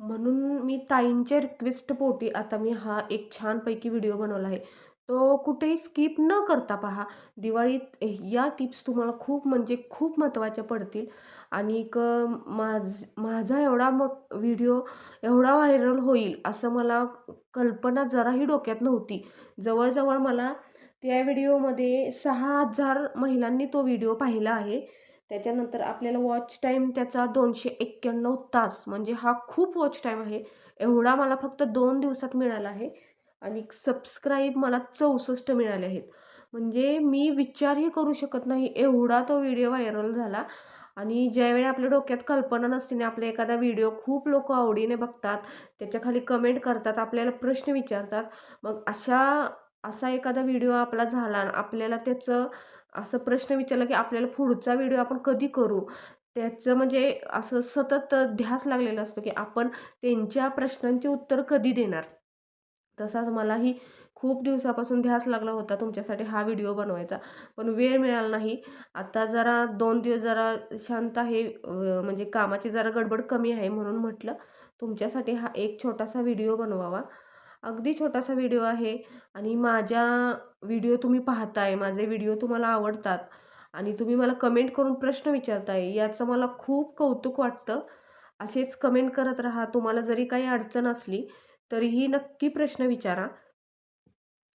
म्हणून मी ताईंच्या रिक्वेस्ट पोटी. आता मी हा एक छानपैकी व्हिडिओ बनवला आहे. तो कुठेही स्किप न करता पहा. दिवाळीत या टिप्स तुम्हाला खूप म्हणजे खूप महत्त्वाच्या पडतील. आणि क माझ माझा एवढा मोठ व्हिडिओ एवढा व्हायरल होईल असं मला कल्पना जराही डोक्यात नव्हती. जवळजवळ मला त्या व्हिडिओमध्ये सहा हजार महिलांनी तो व्हिडिओ पाहिला आहे. त्याच्यानंतर आपल्याला वॉच टाईम त्याचा दोनशे एक्क्याण्णव तास म्हणजे हा खूप वॉच टाईम आहे. एवढा मला फक्त दोन दिवसात मिळाला आहे. आणि सबस्क्राईब मला चौसष्ट मिळाले आहेत. म्हणजे मी विचारही करू शकत नाही एवढा तो व्हिडिओ व्हायरल झाला. आणि ज्यावेळी आपल्या डोक्यात कल्पना नसते ना आपला एखादा व्हिडिओ खूप लोक आवडीने बघतात त्याच्याखाली कमेंट करतात आपल्याला प्रश्न विचारतात मग अशा असा एखादा व्हिडिओ आपला झाला आपल्याला त्याचं असं प्रश्न विचारला की आपल्याला पुढचा व्हिडिओ आपण कधी करू? त्याचं म्हणजे असं सतत ध्यास लागलेला असतो की आपण त्यांच्या प्रश्नांचे उत्तर कधी देणार? तसाच मलाही खूप दिवसापासून ध्यास लागला होता तुमच्यासाठी हा व्हिडिओ बनवायचा. पण वेळ मिळाला नाही. आता जरा दोन दिवस जरा शांत आहे म्हणजे कामाची जरा गडबड कमी आहे म्हणून म्हटलं तुमच्यासाठी हा एक छोटासा व्हिडिओ बनवावा. अगदी छोटासा व्हिडिओ आहे आणि माझ्या व्हिडिओ तुम्ही पाहताय माझे व्हिडिओ तुम्हाला आवडतात आणि तुम्ही मला कमेंट करून प्रश्न विचारताय याचं मला खूप कौतुक वाटतं. असेच कमेंट करत राहा तुम्हाला जरी काही अडचण असली तरीही नक्की प्रश्न विचारा.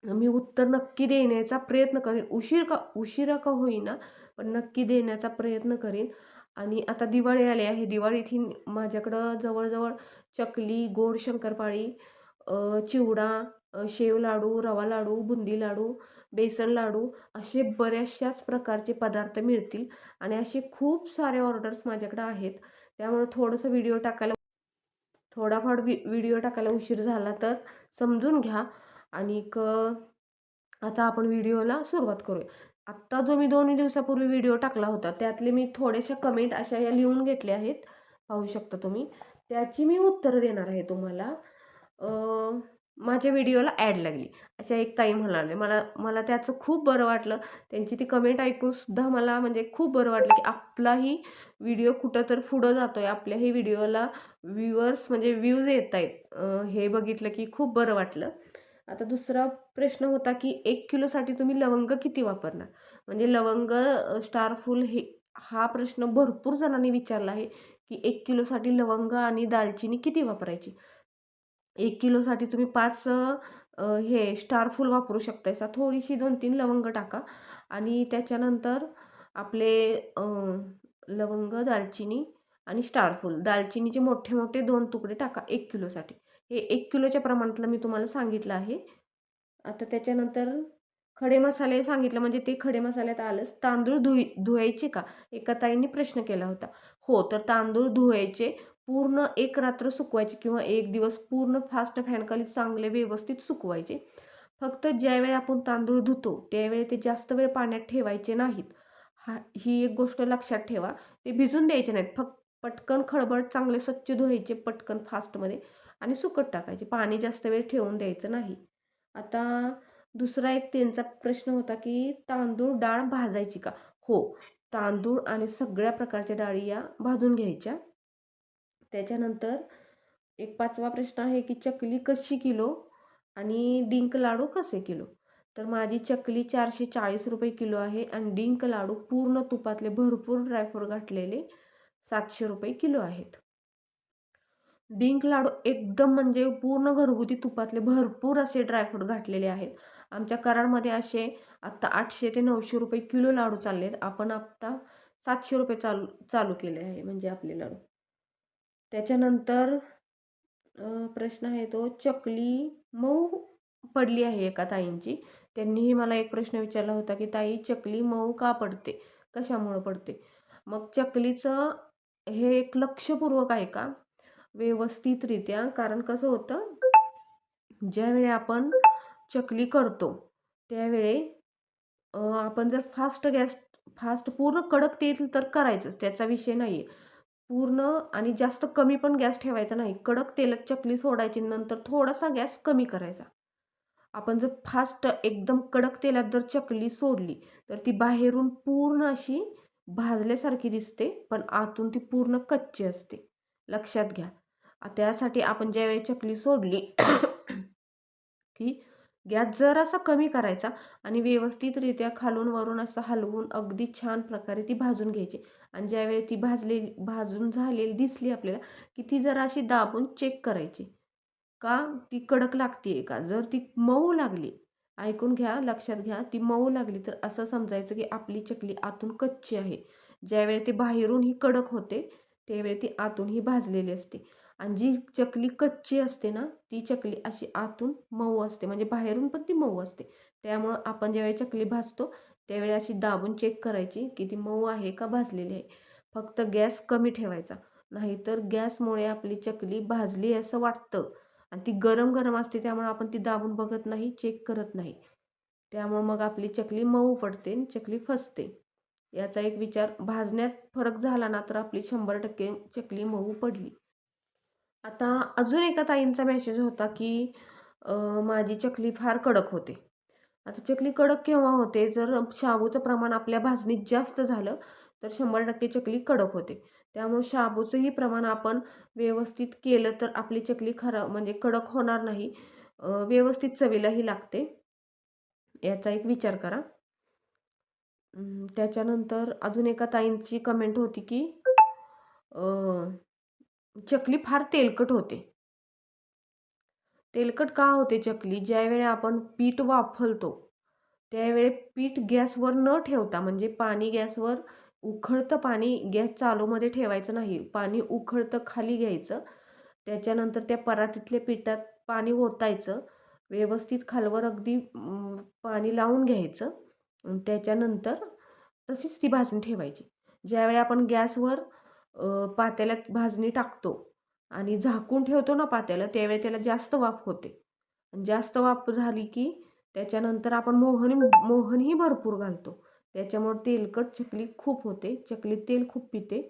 मी उत्तर नक्की देण्याचा प्रयत्न करेन. उशीर का उशिरा का होईना पण नक्की देण्याचा प्रयत्न करेन. आणि आता दिवाळी आली आहे. दिवाळीत ही माझ्याकडं जवळजवळ चकली गोड शंकरपाळी चिवडा शेव लाडू रवा लाडू बुंदी लाडू बेसन लाडू असे बऱ्याचशाच प्रकारचे पदार्थ मिळतील आणि असे खूप सारे ऑर्डर्स माझ्याकडे आहेत. त्यामुळे थोडंसं व्हिडिओ टाकायला थोडाफार वि व्हिडिओ टाकायला उशीर झाला तर समजून घ्या. आणि क आता आपण व्हिडिओला सुरुवात करूया. आत्ता जो मी दोन दिवसापूर्वी व्हिडिओ टाकला होता त्यातले मी थोड्याशा कमेंट अशा या लिहून घेतल्या आहेत. पाहू शकता तुम्ही. त्याची मी उत्तरं देणार आहे तुम्हाला. माझ्या व्हिडिओला ॲड लागली. अशा एक ताई म्हणाले मला मला त्याचं खूप बरं वाटलं. त्यांची ती कमेंट ऐकूनसुद्धा मला म्हणजे खूप बरं वाटलं की आपलाही व्हिडिओ कुठं तर पुढं जातो आहे आपल्याही व्हिडिओला व्ह्युअर्स म्हणजे व्ह्यूज येत आहेत. हे बघितलं की खूप बरं वाटलं. आता दुसरा प्रश्न होता की एक किलोसाठी तुम्ही लवंग किती वापरणार? म्हणजे लवंग स्टारफुल हे हा प्रश्न भरपूर जणांनी विचारला आहे की एक किलोसाठी लवंग आणि दालचिनी किती वापरायची? एक किलोसाठी तुम्ही पाच हे स्टारफूल वापरू शकतायसा थोडीशी दोन तीन लवंग टाका. आणि त्याच्यानंतर आपले लवंग दालचिनी आणि स्टारफूल दालचिनीचे मोठे मोठे दोन तुकडे टाका एक किलोसाठी. हे एक किलोच्या प्रमाणातलं मी तुम्हाला सांगितलं आहे. आता त्याच्यानंतर खडे मसाले सांगितलं. म्हणजे ते खडे मसाल्यात आलंच. तांदूळ धुई धुवायचे का? एका ताईंनी प्रश्न केला होता. हो तर तांदूळ धुवायचे पूर्ण एक रात्र सुकवायचे किंवा एक दिवस पूर्ण फास्ट फॅनखाली चांगले व्यवस्थित सुकवायचे. फक्त ज्यावेळी आपण तांदूळ धुतो त्यावेळी ते जास्त वेळ पाण्यात ठेवायचे नाहीत. हा ही एक गोष्ट लक्षात ठेवा. ते भिजून द्यायचे नाहीत. फक्त पटकन खळबळ चांगले स्वच्छ धुवायचे पटकन फास्टमध्ये आणि सुकट टाकायचे. पाणी जास्त वेळ ठेवून द्यायचं नाही. आता दुसरा एक त्यांचा प्रश्न होता की तांदूळ डाळ भाजायची का? हो तांदूळ आणि सगळ्या प्रकारच्या डाळी या भाजून घ्यायच्या. त्याच्यानंतर एक पाचवा प्रश्न आहे की चकली कशी किलो आणि डिंक लाडू कसे किलो? तर माझी चकली चारशे चाळीस रुपये किलो आहे आणि डिंक लाडू पूर्ण तुपातले भरपूर ड्रायफ्रूट घातलेले सातशे रुपये किलो आहेत. डिंक लाडू एकदम म्हणजे पूर्ण घरगुती तुपातले भरपूर असे ड्रायफ्रूट घातलेले आहेत. आमच्या कराडमध्ये असे आत्ता आठशे ते नऊशे रुपये किलो लाडू चालले आहेत आपण आत्ता सातशे रुपये चालू चालू केले आहे म्हणजे आपले लाडू. त्याच्यानंतर प्रश्न आहे तो चकली मऊ पडली आहे एका ताईंची? त्यांनीही मला एक प्रश्न विचारला होता की ताई चकली मऊ का पडते? कशामुळं पडते? मग चकलीचं हे एक लक्षपूर्वक आहे का? व्यवस्थितरित्या कारण कसं होतं ज्यावेळी आपण चकली करतो त्यावेळी आपण जर फास्ट गॅस फास्ट पूर्ण कडक तेल तर करायचंच त्याचा विषय नाही आहे पूर्ण आणि जास्त कमी पण गॅस ठेवायचा नाही. कडक तेलात चकली सोडायची नंतर थोडासा गॅस कमी करायचा. आपण जर फास्ट एकदम कडक तेलात जर चकली सोडली तर ती बाहेरून पूर्ण अशी भाजल्यासारखी दिसते पण आतून ती पूर्ण कच्ची असते. लक्षात घ्या. त्यासाठी आपण ज्यावेळी चकली सोडली की गॅस जरासा कमी करायचा आणि व्यवस्थितरित्या खालून वरून असं हलवून अगदी छान प्रकारे ती भाजून घ्यायची. आणि ज्यावेळी ती भाजलेली भाजून झालेली दिसली आपल्याला की ती जरा अशी दाबून चेक करायची. का? ती कडक लागते का? जर ती मऊ लागली ऐकून घ्या लक्षात घ्या ती मऊ लागली तर असं समजायचं की आपली चकली आतून कच्ची आहे. ज्यावेळी ती बाहेरून ही कडक होते त्यावेळी ती आतून ही भाजलेली असते. आणि जी चकली कच्ची असते ना ती चकली अशी आतून मऊ असते. म्हणजे बाहेरून पण ती मऊ असते. त्यामुळं आपण ज्यावेळी चकली भाजतो त्यावेळी अशी दाबून चेक करायची की ती मऊ आहे का भाजलेली आहे. फक्त गॅस कमी ठेवायचा. नाहीतर गॅसमुळे आपली चकली भाजली असं वाटतं. आणि ती गरम गरम असते त्यामुळे आपण ती दाबून बघत नाही चेक करत नाही. त्यामुळं मग आपली चकली मऊ पडते आणि चकली फसते. याचा एक विचार भाजण्यात फरक झाला ना तर आपली शंभर टक्के चकली मऊ पडली. आता अजून एका ताईंचा मेसेज होता की माझी चकली फार कडक होते. आता चकली कडक केव्हा होते? जर शाबूचं प्रमाण आपल्या भाजणीत जास्त झालं तर शंभर टक्के चकली कडक होते. त्यामुळे शाबूचंही प्रमाण आपण व्यवस्थित केलं तर आपली चकली खराब म्हणजे कडक होणार नाही. व्यवस्थित चवीलाही लागते. याचा एक विचार करा. त्याच्यानंतर अजून एका ताईंची कमेंट होती की चकली फार तेलकट होते. तेलकट का होते चकली? ज्यावेळी आपण पीठ वाफलतो त्यावेळी पीठ गॅसवर न ठेवता म्हणजे पाणी गॅसवर उखळतं पाणी गॅस चालूमध्ये ठेवायचं नाही पाणी उखळतं खाली घ्यायचं. त्याच्यानंतर त्या परातीतल्या पिठात पाणी ओतायचं. व्यवस्थित खालवर अगदी पाणी लावून घ्यायचं. त्याच्यानंतर तशीच ती भाजणी ठेवायची. ज्यावेळी आपण गॅसवर पातेल्यात भाजणी टाकतो आणि झाकून ठेवतो ना पात्याला त्यावेळी त्याला जास्त वाफ होते. जास्त वाफ झाली की त्याच्यानंतर आपण मोहन मोहनही भरपूर घालतो. त्याच्यामुळे तेलकट चकली खूप होते. चकली तेल खूप पिते.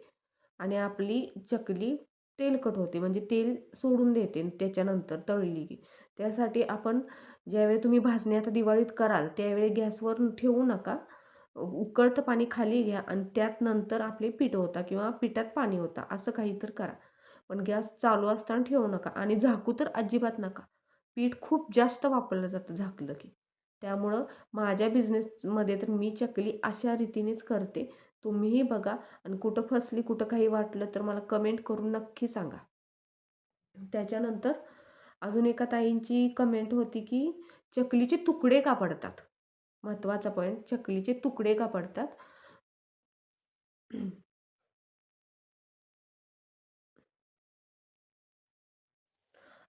आणि आपली चकली तेलकट होते. म्हणजे तेल सोडून देते त्याच्यानंतर तळली की. त्यासाठी आपण ज्यावेळी तुम्ही भाजणी आता दिवाळीत कराल त्यावेळी गॅसवर ठेवू नका. उकळतं पाणी खाली घ्या आणि त्यात नंतर आपले पीठ होता किंवा पिठात पाणी होता असं काही तर करा. पण गॅस चालू असताना ठेवू नका आणि झाकू तर अजिबात नका. पीठ खूप जास्त वापरलं जातं झाकलं की. त्यामुळं माझ्या बिझनेसमध्ये तर मी चकली अशा रीतीनेच करते. तुम्हीही बघा आणि कुठं फसली कुठं काही वाटलं तर मला कमेंट करून नक्की सांगा. त्याच्यानंतर अजून एका ताईंची कमेंट होती की चकलीचे तुकडे का पडतात? महत्त्वाचा पॉईंट चकलीचे तुकडे का पडतात?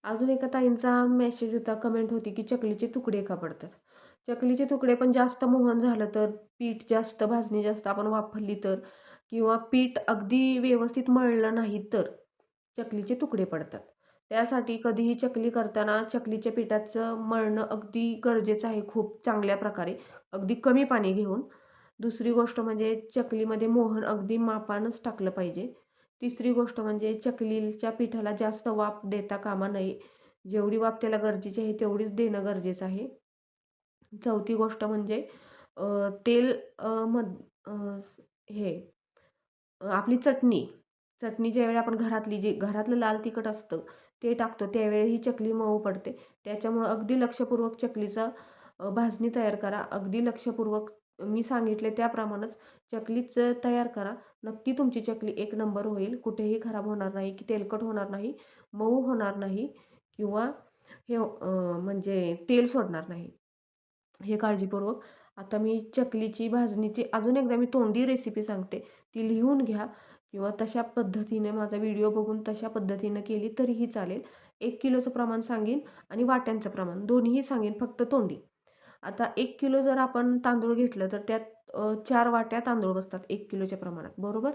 अजून एका ताईंचा मेसेज होता कमेंट होती की चकलीचे तुकडे का पडतात? चकलीचे तुकडे पण जास्त मोहन झालं तर पीठ जास्त भाजणी जास्त आपण वापरली तर किंवा पीठ अगदी व्यवस्थित मळलं नाही तर चकलीचे तुकडे पडतात. त्यासाठी कधीही चकली करताना चकलीच्या पिठाचं मळणं अगदी गरजेचं आहे खूप चांगल्या प्रकारे. अगदी कमी पाणी घेऊन. दुसरी गोष्ट म्हणजे चकलीमध्ये मोहन अगदी मापानंच टाकलं पाहिजे. तिसरी गोष्ट म्हणजे चकलीच्या पिठाला जास्त वाफ देता कामा नये. जेवढी वाफ त्याला गरजेची आहे तेवढीच देणं गरजेचं आहे. चौथी गोष्ट म्हणजे तेल मध हे आपली चटणी. चटणी ज्यावेळी आपण घरातली जे घरातलं लाल तिखट असतं ते टाकतो त्यावेळी ही चकली मऊ पडते. त्याच्यामुळं अगदी लक्षपूर्वक चकलीचा भाजणी तयार करा. अगदी लक्षपूर्वक मी सांगितले त्याप्रमाणेच चकलीच तयार करा नक्की तुमची चकली एक नंबर होईल. कुठेही खराब होणार नाही की तेलकट होणार नाही मऊ होणार नाही किंवा हे म्हणजे तेल सोडणार नाही. हे काळजीपूर्वक. आता मी चकलीची भाजणीची अजून एकदा मी तोंडी रेसिपी सांगते. ती लिहून घ्या किंवा तशा पद्धतीने माझा व्हिडिओ बघून तशा पद्धतीनं केली तरीही चालेल. एक किलोचं प्रमाण सांगेन आणि वाट्यांचं प्रमाण. दोन्हीही सांगेन फक्त तोंडी. आता एक किलो जर आपण तांदूळ घेतलं तर त्यात चार वाट्या तांदूळ बसतात एक किलोच्या प्रमाणात. बरोबर?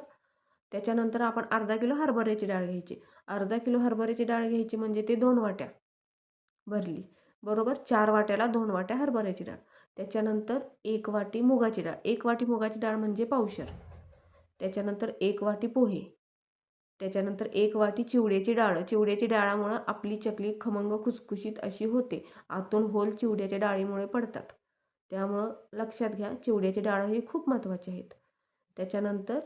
त्याच्यानंतर आपण अर्धा किलो हरभऱ्याची डाळ घ्यायची. अर्धा किलो हरभऱ्याची डाळ घ्यायची म्हणजे ते दोन वाट्या भरली. बरोबर? चार वाट्याला दोन वाट्या हरभऱ्याची डाळ. त्याच्यानंतर एक वाटी मुगाची डाळ. एक वाटी मुगाची डाळ म्हणजे पावशर. त्याच्यानंतर एक वाटी पोहे. त्याच्यानंतर एक वाटी चिवड्याची डाळ. चिवड्याची डाळामुळं आपली चकली खमंग खुसखुशीत अशी होते. आतून होल चिवड्याच्या डाळीमुळे पडतात. त्यामुळं लक्षात घ्या चिवड्याची डाळ ही खूप महत्त्वाची आहेत. त्याच्यानंतर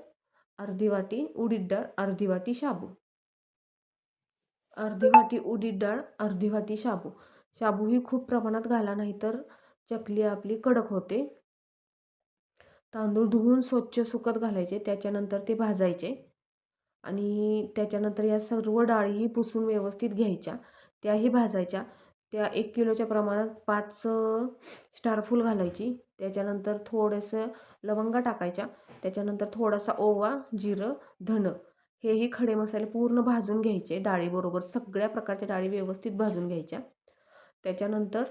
अर्धी वाटी उडीद डाळ अर्धी वाटी शाबू. अर्धी वाटी उडीद डाळ अर्धी वाटी शाबू. शाबू ही खूप प्रमाणात घाला नाही तर चकली आपली कडक होते. तांदूळ धुवून स्वच्छ सुकत घालायचे. त्याच्यानंतर ते भाजायचे. आणि त्याच्यानंतर या सर्व डाळीही पुसून व्यवस्थित घ्यायच्या. त्याही भाजायच्या. त्या एक किलोच्या प्रमाणात पाच स्टारफूल घालायची. त्याच्यानंतर थोडंसं लवंगा टाकायच्या. त्याच्यानंतर थोडासा ओवा जिरं धन हेही खडे मसाले पूर्ण भाजून घ्यायचे. डाळीबरोबर सगळ्या प्रकारच्या डाळी व्यवस्थित भाजून घ्यायच्या. त्याच्यानंतर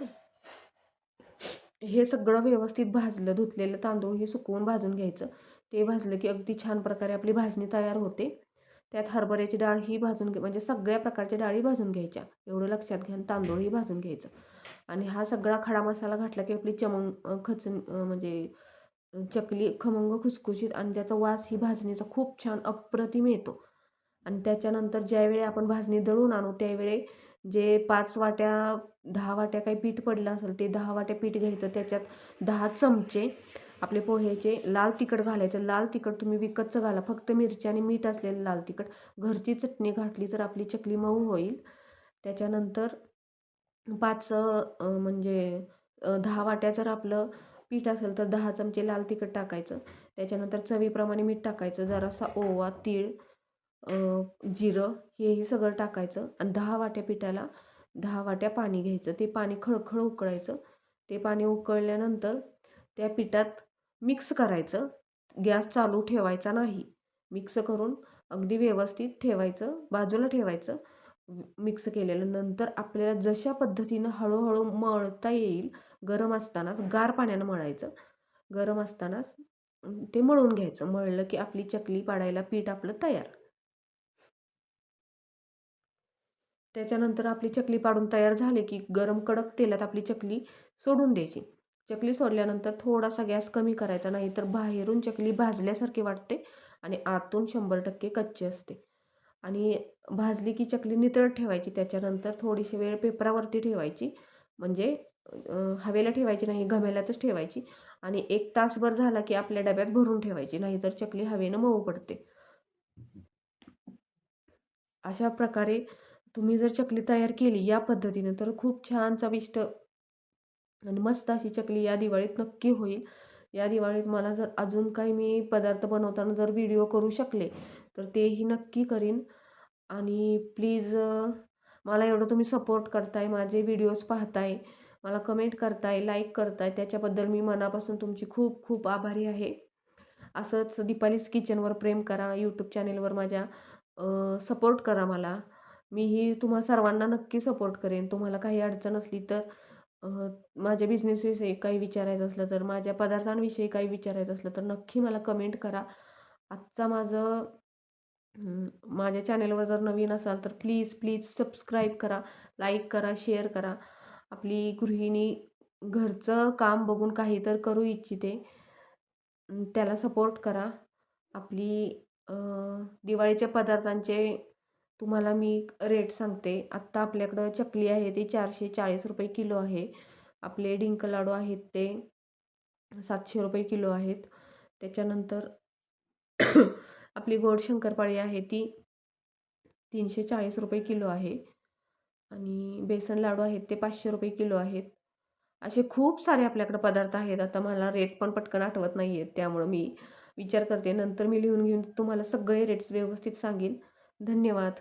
हे सगळं व्यवस्थित भाजलं धुतलेलं तांदूळ हे सुकवून भाजून घ्यायचं. ते भाजलं की अगदी छान प्रकारे आपली भाजणी तयार होते. त्यात हरभऱ्याची डाळ ही भाजून घे म्हणजे सगळ्या प्रकारच्या डाळी भाजून घ्यायच्या. एवढं लक्षात घ्या तांदूळही भाजून घ्यायचं. आणि हा सगळा खडा मसाला घातला की आपली चमंग खचन म्हणजे चकली खमंग खुसखुशीत आणि त्याचा वास ही भाजणीचा खूप छान अप्रतिम येतो. आणि त्याच्यानंतर ज्यावेळी आपण भाजणी दळून आणू त्यावेळी जे पाच वाट्या दहा वाट्या काही पीठ पडलं असेल ते दहा वाट्या पीठ घ्यायचं. त्याच्यात दहा चमचे आपले पोह्याचे लाल तिखट घालायचं. लाल तिखट तुम्ही विकतचं घाला. फक्त मिरची आणि मीठ असलेलं लाल तिखट. घरची चटणी घातली तर आपली चकली मऊ होईल. त्याच्यानंतर पाच म्हणजे दहा वाट्या जर आपलं पीठ असेल तर दहा चमचे लाल तिखट टाकायचं. त्याच्यानंतर चवीप्रमाणे मीठ टाकायचं. जरासा ओवा तीळ जिरं हेही सगळं टाकायचं. आणि दहा वाट्या पिठाला दहा वाट्या पाणी घ्यायचं. ते पाणी खळखळ उकळायचं. ते पाणी उकळल्यानंतर त्या पिठात मिक्स करायचं. गॅस चालू ठेवायचा नाही. मिक्स करून अगदी व्यवस्थित ठेवायचं. बाजूला ठेवायचं. मिक्स केलेलं. नंतर आपल्याला जशा पद्धतीनं हळूहळू मळता येईल गरम असतानाच गार पाण्यानं मळायचं. गरम असतानाच ते मळून घ्यायचं. मळलं की आपली चकली पाडायला पीठ आपलं तयार. त्याच्यानंतर आपली चकली पाडून तयार झाली की गरम कडक तेलात आपली चकली सोडून द्यायची. चकली सोडल्यानंतर थोडासा गॅस कमी करायचा नाही तर बाहेरून चकली भाजल्यासारखी वाटते आणि आतून शंभर टक्के कच्ची असते. आणि भाजली की चकली नितळ ठेवायची त्याच्यानंतर थोडीशी वेळ पेपरावरती ठेवायची. म्हणजे हवेला ठेवायची नाही घमेल्यातच ठेवायची. आणि एक तासभर झाला की आपल्या डब्यात भरून ठेवायची नाहीतर चकली हवेनं मऊ पडते. अशा प्रकारे तुम्ही जर चकली तयार केली या पद्धतीने तर खूप छान चविष्ट आणि मस्त अशी चकली या दिवाळीत नक्की होईल. या दिवाळीत मला जर अजून काही मी पदार्थ बनवताना जर व्हिडिओ करू शकले तर तेही नक्की करीन. आणि प्लीज मला एवढं तुम्ही सपोर्ट करताय माझे व्हिडिओज पाहताय मला कमेंट करताय लाईक करताय त्याच्याबद्दल मी मनापासून तुमची खूप खूप आभारी आहे. असंच दीपालीज किचनवर प्रेम करा यूट्यूब चॅनेलवर माझ्या सपोर्ट करा मला. मीही तुम्हा सर्वांना नक्की सपोर्ट करेन. तुम्हाला काही अडचण असली तर माझ्या बिझनेसविषयी काही विचारायचं असलं तर माझ्या पदार्थांविषयी काही विचारायचं असलं तर नक्की मला कमेंट करा. आजचा माझं माझ्या चॅनेलवर जर नवीन असाल तर प्लीज प्लीज सबस्क्राईब करा लाईक करा शेअर करा. आपली गृहिणी घरचं काम बघून काही तर करू इच्छिते. त्याला सपोर्ट करा. आपली दिवाळीच्या पदार्थांचे तुम्हाला मी रेट सांगते. आत्ता आपल्याकडं चकली आहे ती चारशे चाळीस रुपये किलो आहे. आपले डिंक लाडू आहेत ते सातशे रुपये किलो आहेत. त्याच्यानंतर आपली गोड शंकरपाळी आहे ती तीनशे चाळीस रुपये किलो आहे. आणि बेसन लाडू आहेत ते पाचशे रुपये किलो आहेत. असे खूप सारे आपल्याकडं पदार्थ आहेत. आता मला रेट पण पटकन आठवत नाही आहेत त्यामुळं मी विचार करते. नंतर मी लिहून घेऊन तुम्हाला सगळे रेट्स व्यवस्थित सांगेन. धन्यवाद.